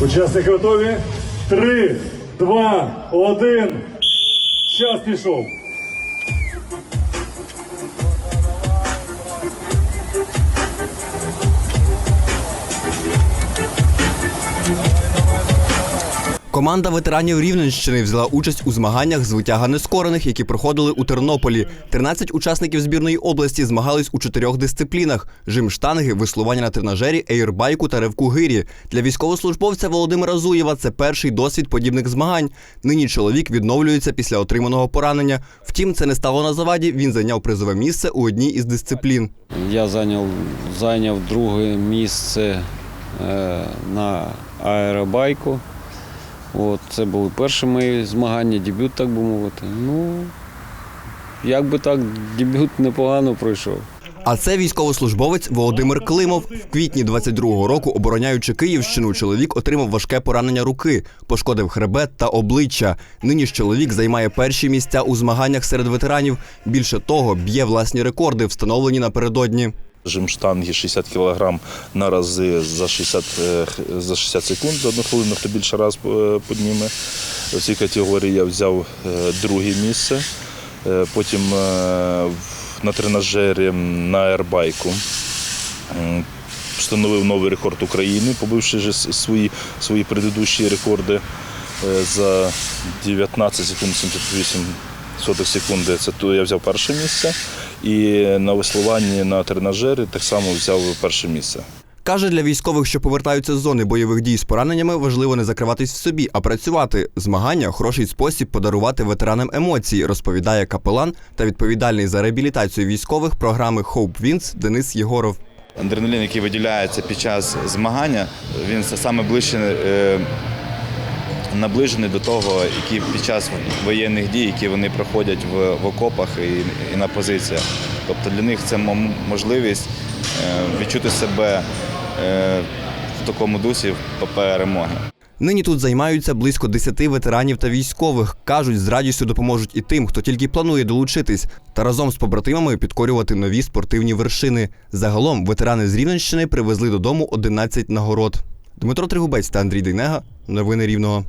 Учасники готові? Три, два, один. Час пішов. Команда ветеранів Рівненщини взяла участь у змаганнях з витяга нескорених, які проходили у Тернополі. 13 учасників збірної області змагались у чотирьох дисциплінах: жим штанги, веслування на тренажері, ейрбайку та ривку гирі. Для військовослужбовця Володимира Зуєва це перший досвід подібних змагань. Нині чоловік відновлюється після отриманого поранення. Втім, це не стало на заваді. Він зайняв призове місце у одній із дисциплін. Я зайняв, зайняв друге місце е, на аеробайку. От, це були перші мої змагання, дебют, так би мовити. Ну, як би так, дебют непогано пройшов. А це військовослужбовець Володимир Климов. В квітні 22-го року, обороняючи Київщину, чоловік отримав важке поранення руки, пошкодив хребет та обличчя. Нині ж чоловік займає перші місця у змаганнях серед ветеранів. Більше того, б'є власні рекорди, встановлені напередодні. Жим штанги 60 кг на рази за 60, е, за 60 секунд за одну хвилину, хто більше раз е, підніме. В цій категорії я взяв е, друге місце. Потім на тренажері на аербайку встановив новий рекорд України, побивши свої, свої предыдущі рекорди за 19 секунд 78 сотих секунди. Це то я взяв перше місце. І на веслуванні на тренажері так само взяв перше місце. Каже, для військових, що повертаються з зони бойових дій з пораненнями, важливо не закриватись в собі, а працювати. Змагання хороший спосіб подарувати ветеранам емоції, розповідає капелан та відповідальний за реабілітацію військових програми Hope Wins Денис Єгоров. Адреналін, який виділяється під час змагання, він саме ближче наближений до того, які під час воєнних дій, які вони проходять в, в окопах і, і на позиціях. Тобто для них це мо- можливість е, відчути себе е, в такому дусі перемоги. Нині тут займаються близько 10 ветеранів та військових. кажуть, з радістю допоможуть і тим, хто тільки планує долучитись, та разом з побратимами підкорювати нові спортивні вершини. Загалом ветерани з Рівненщини привезли додому 11 нагород. Дмитро Тригубець та Андрій Дейнега. Новини Рівного.